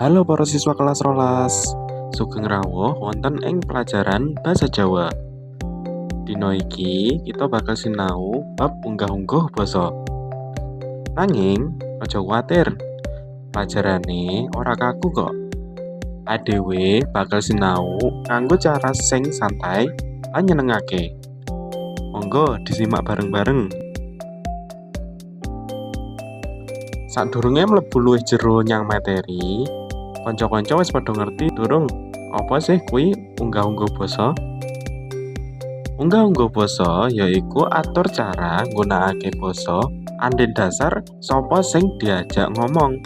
Halo para siswa kelas rolas, sugeng rawuh wonten ing pelajaran Basa Jawa. Dino iki kita bakal sinau bab unggah-ungguh basa. Nanging aja kuwatir, pelajarane ora kaku kok. Adewe bakal sinau nganggo cara sing santai lan nyenengake. Monggo disimak bareng-bareng. Sadurunge mlebu luwih jero nyang materi, Kanca-kanca wis padha ngerti durung apa sih kuwi unggah-ungguh basa? Unggah-ungguh basa yaiku atur cara nggunakake basa andhen dasar sapa sing diajak ngomong.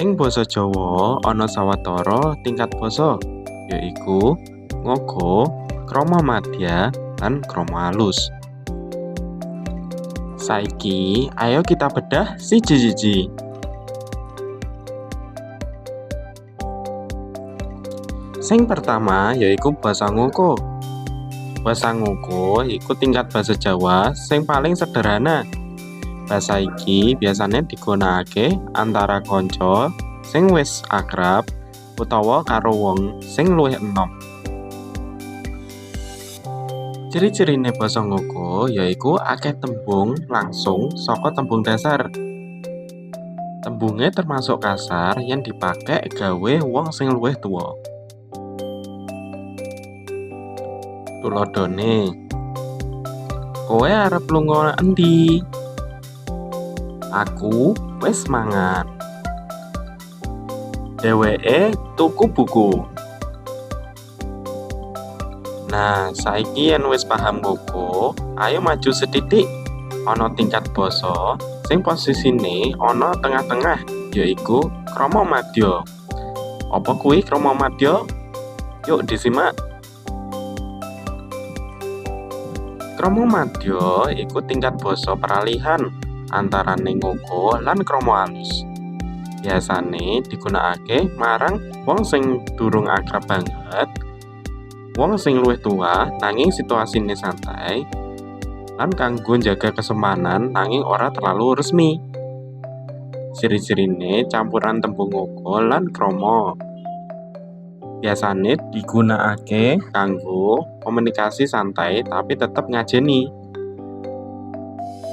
Ing basa Jawa ana sawetara tingkat basa, yaiku ngaga, krama madya, lan krama alus. Saiki ayo kita bedah siji-siji. Sing pertama yaiku basa ngoko. Basa ngoko iku tingkat basa Jawa sing paling sederhana. Basa iki biasanya digunakake antara kanca sing wis akrab utawa karo wong sing luwih enom. Ciri-cirine basa ngoko yaiku akeh tembung langsung saka tembung dasar. Tembunge termasuk kasar yang dipakai gawe wong sing luwih tuwa. Tuladhane Kowe arep lunga endi? Aku wis mangan. Dheweke tuku buku. Nah, saiki yen wis paham koko, ayo maju setitik. Ana tingkat basa sing posisine ana tengah-tengah, yaiku krama madya. Apa kuwi krama madya? Yuk disimak. Krama madya iku tingkat basa peralihan antarané ngoko lan krama alus. Biasane digunakake marang wong sing durung akrab banget, wong sing luwih tua nanging situasine santai, lan kanggo njaga kesemanan nanging ora terlalu resmi. Ciri-cirine campuran tembung ngoko lan krama. Biasane digunakake kanggo komunikasi santai tapi tetep ngajeni.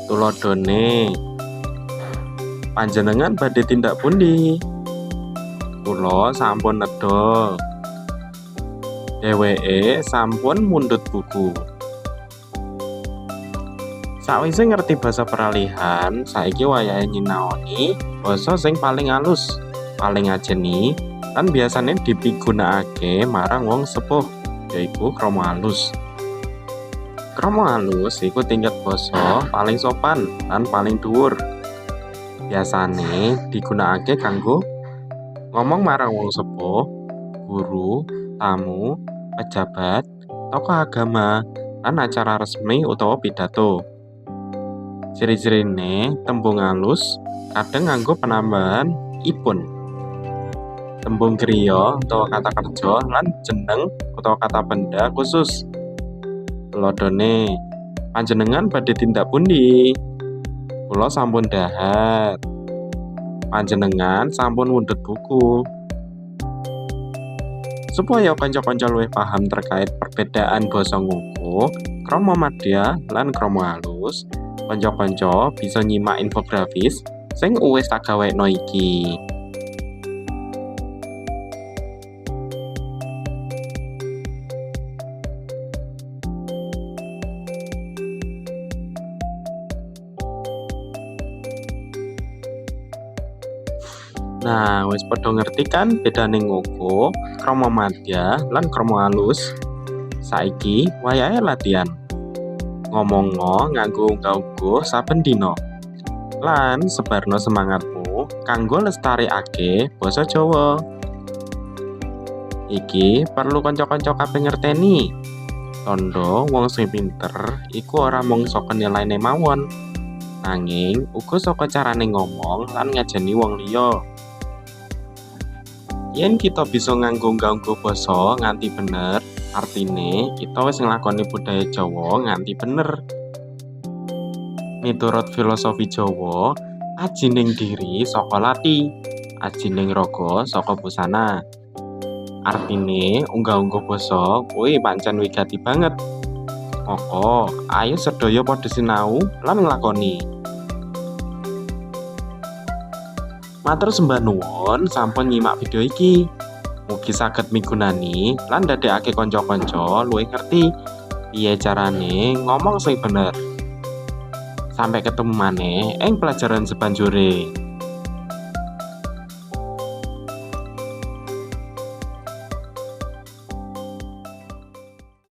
Tuladhane Panjenengan badhe tindak pundi? Kula sampun nedha. Dheweke sampun mundhut buku. Sakwise ngerti basa peralihan, saiki wayahe nyinaoni basa sing paling alus, paling ngajeni, lan biasane dipigunakake marang wong sepuh, yaiku krama alus. Krama alus iku tingkat basa paling sopan lan paling dhuwur. Biasane digunakake kanggo ngomong marang wong sepuh, guru, tamu, pejabat, tokoh agama, lan acara resmi utawa pidato. Ciri-cirine tembung alus kadang nganggo penambahan ipun. Tembung kriya utawa kata kerja lan jeneng utawa kata benda khusus. Tuladhane panjenengan badhe tindak pundi? Kula sampun dahat. Panjenengan sampun mundhut buku. Supaya kanca-kanca luwih paham terkait perbedaan basa ngoko, krama madya lan krama halus, kanca-kanca bisa nyimak infografis sing wis tak gawekno iki. Nah, wis padha ngerti kan bedane ngoko, krama madya, lan krama halus? Saiki wayahe latihan. Ngomongno nganggo unggah-ungguh saben dina. Lan sebarno semangatmu kanggo lestarekake basa Jawa. Iki perlu kanca-kanca kabeh ngerteni. Tandha wong sing pinter iku ora mung saka nilaine mawon, nanging uga saka carane ngomong lan ngajeni wong liya. Yen kita bisa nganggo unggah-ungguh basa nganti bener, artine kita wis nglakoni budaya Jawa nganti bener. Miturut filosofi Jawa, ajining diri saka lati. ajining raga saka busana. Artine unggah-ungguh basa kuwi pancen wigati banget. Moko, ayo sedaya padha sinau lan nglakoni. Matur sembah nuwun sampun nyimak video iki. Mugi saged migunani lan ndadekake kanca-kanca luwih ngerti piye carane ngomong sing bener. Sampai ketemu maneh ing pelajaran sebanjure.